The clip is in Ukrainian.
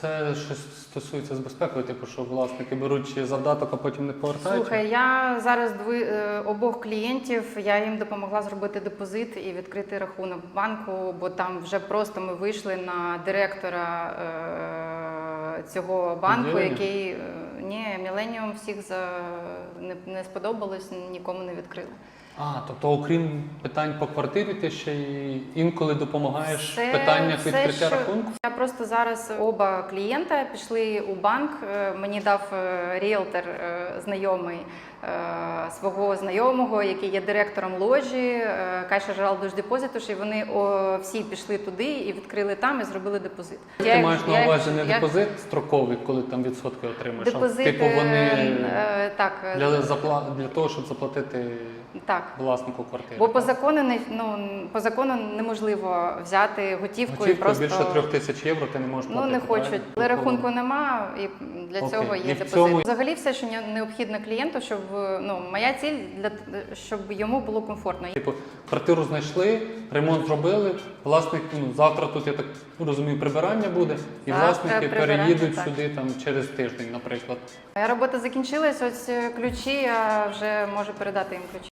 Це щось стосується з безпекою, типу, що власники беруть завдаток, а потім не повертають. Слухай, я зараз дви, е, обох клієнтів, я їм допомогла зробити депозит і відкрити рахунок в банку, бо там вже просто ми вийшли на директора е, цього банку, Відділення? який е, всіх за не, не сподобалось, нікому не відкрили. А, тобто, окрім питань по квартирі, ти ще й інколи допомагаєш в питаннях все, відкриття що- рахунку? Я просто зараз оба клієнта пішли у банк. е, Мені дав е, ріелтор е, знайомий свого знайомого, який є директором ложі е, Жералдуш депозиту. І вони всі пішли туди і відкрили там і зробили депозит. Ти Я маєш я на увазі не я- депозит строковий, коли там відсотки отримаєш, Депозит, а типу вони е, так, е, для, запла... для того, щоб заплатити так. власнику квартири. Бо по закону не ну по закону неможливо взяти готівку, і просто більше трьох тисяч євро ти не можеш Ну не хочуть. Але рахунку нема, і для Окей. цього є депозит. цьому- Взагалі, все, що не- необхідно клієнту, щоб ну моя ціль для щоб йому було комфортно. Типу, квартиру знайшли, ремонт зробили. Власник, ну завтра тут я так розумію, прибирання буде, і Завтра власники прибирання, переїдуть так. сюди там через тиждень, наприклад. Моя робота закінчилась. Ось ключі. Я вже можу передати їм ключі.